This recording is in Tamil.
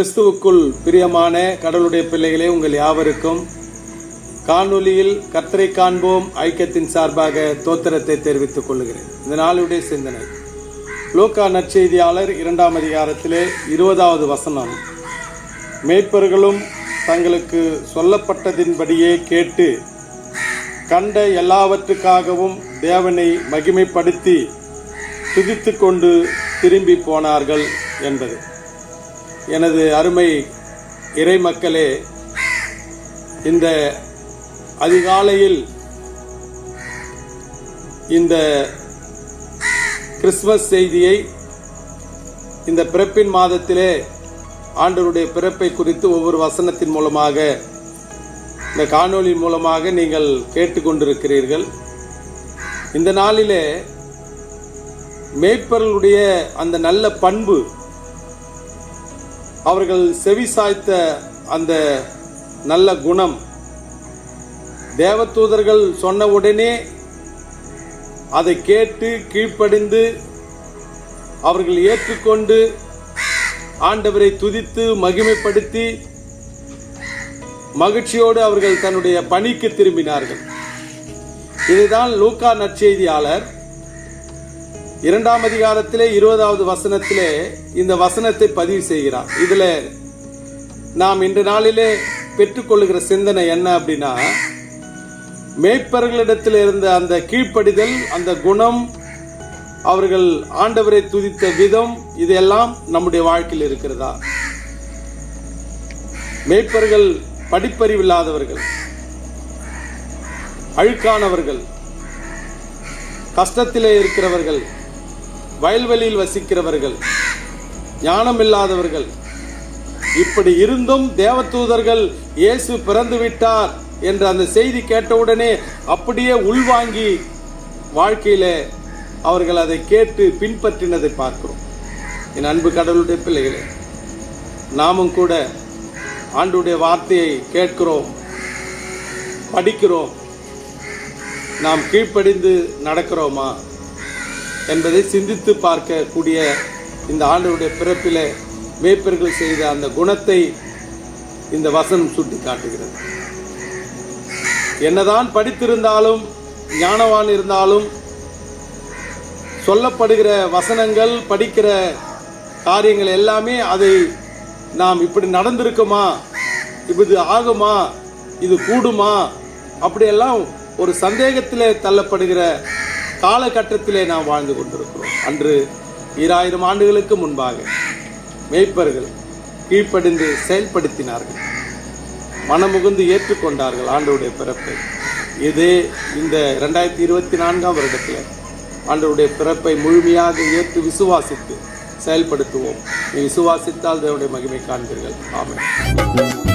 கிறிஸ்துவுக்குள் பிரியமான கடவுளுடைய பிள்ளைகளே உங்கள் யாவருக்கும் காணொலியில் கத்தரை காண்போம் ஐக்கியத்தின் சார்பாக தோத்திரத்தை தெரிவித்துக் கொள்கிறேன். இந்த நாளுடைய சிந்தனை. லோக்கா நற்செய்தியாளர் இரண்டாம் அதிகாரத்திலே இருபதாவது வசனம். மேய்ப்பர்களும் தங்களுக்கு சொல்லப்பட்டதின்படியே கேட்டு கண்ட எல்லாவற்றுக்காகவும் தேவனை மகிமைப்படுத்தி துதித்து கொண்டு திரும்பி போனார்கள் என்பது. எனது அருமை இறை மக்களே இந்த அதிகாலையில் இந்த கிறிஸ்மஸ் செய்தியை இந்த பிறப்பின் மாதத்திலே ஆண்டவருடைய பிறப்பை குறித்து ஒவ்வொரு வசனத்தின் மூலமாக இந்த காணொளி மூலமாக நீங்கள் கேட்டுக்கொண்டிருக்கிறீர்கள். இந்த நாளிலே மேய்ப்பர்களுடைய அந்த நல்ல பண்பு அவர்கள் செவி சாய்த்த அந்த நல்ல குணம். தேவதூதர்கள் சொன்ன உடனே அதை கேட்டு கீழ்ப்படிந்து அவர்கள் ஏற்றுக்கொண்டு ஆண்டவரை துதித்து மகிமைப்படுத்தி மகிழ்ச்சியோடு அவர்கள் தன்னுடைய பணிக்கு திரும்பினார்கள். இதுதான் லூக்கா நற்செய்தியாளர். இரண்டாம் அதிகாரத்திலே இருபதாவது வசனத்திலே இந்த வசனத்தை பதிவு செய்கிறார். இதுல நாம் இன்று நாளிலே பெற்றுக்கொள்ளுகிற சிந்தனை என்ன அப்படின்னா மேய்ப்பர்களிடத்தில் இருந்த அந்த கீழ்ப்படிதல் அந்த குணம் அவர்கள் ஆண்டவரை துதித்த விதம் இதெல்லாம் நம்முடைய வாழ்க்கையில் இருக்கிறதா? மேய்ப்பர்கள் படிப்பறிவில்லாதவர்கள் அழுக்கானவர்கள் கஷ்டத்திலே இருக்கிறவர்கள் வயல்வெளியில் வசிக்கிறவர்கள் ஞானம் இல்லாதவர்கள் இப்படி இருந்தும் தேவதூதர்கள் இயேசு பிறந்து விட்டார் என்ற அந்த செய்தி கேட்டவுடனே அப்படியே உள்வாங்கி வாழ்க்கையில அவர்கள் அதை கேட்டு பின்பற்றினதை பார்க்கிறோம். என் அன்பு கடவுளுடைய பிள்ளைகளே நாமும் கூட ஆண்டுடைய வார்த்தையை கேட்கிறோம் படிக்கிறோம். நாம் கீழ்ப்படிந்து நடக்கிறோமா? என்பதை சிந்தித்து பார்க்கக்கூடிய இந்த ஆண்டவருடைய பிறப்பில் மேய்ப்பர்கள் செய்த அந்த குணத்தை இந்த வசனம் சுட்டி காட்டுகிறது என்னதான் படித்திருந்தாலும் ஞானவான் இருந்தாலும் சொல்லப்படுகிற வசனங்கள் படிக்கிற காரியங்கள் எல்லாமே அதை நாம் இப்படி நடந்திருக்குமா? இது ஆகுமா? இது கூடுமா? அப்படியெல்லாம் ஒரு சந்தேகத்தில் தள்ளப்படுகிற காலகட்டத்திலே நாம் வாழ்ந்து கொண்டிருக்கிறோம். அன்று ஈராயிரம் ஆண்டுகளுக்கு முன்பாக மேய்ப்பர்கள் கீழ்ப்படிந்து செயல்படுத்தினார்கள். மனமுகுந்து ஏற்றுக்கொண்டார்கள் ஆண்டவுடைய பிறப்பை. இதே இந்த ரெண்டாயிரத்தி இருபத்தி நான்காம் வருடத்தில் ஆண்டவுடைய பிறப்பை முழுமையாக ஏற்று விசுவாசித்து செயல்படுத்துவோம். நீ விசுவாசித்தால் தேவனுடைய மகிமை காண்பீர்கள். ஆமாம்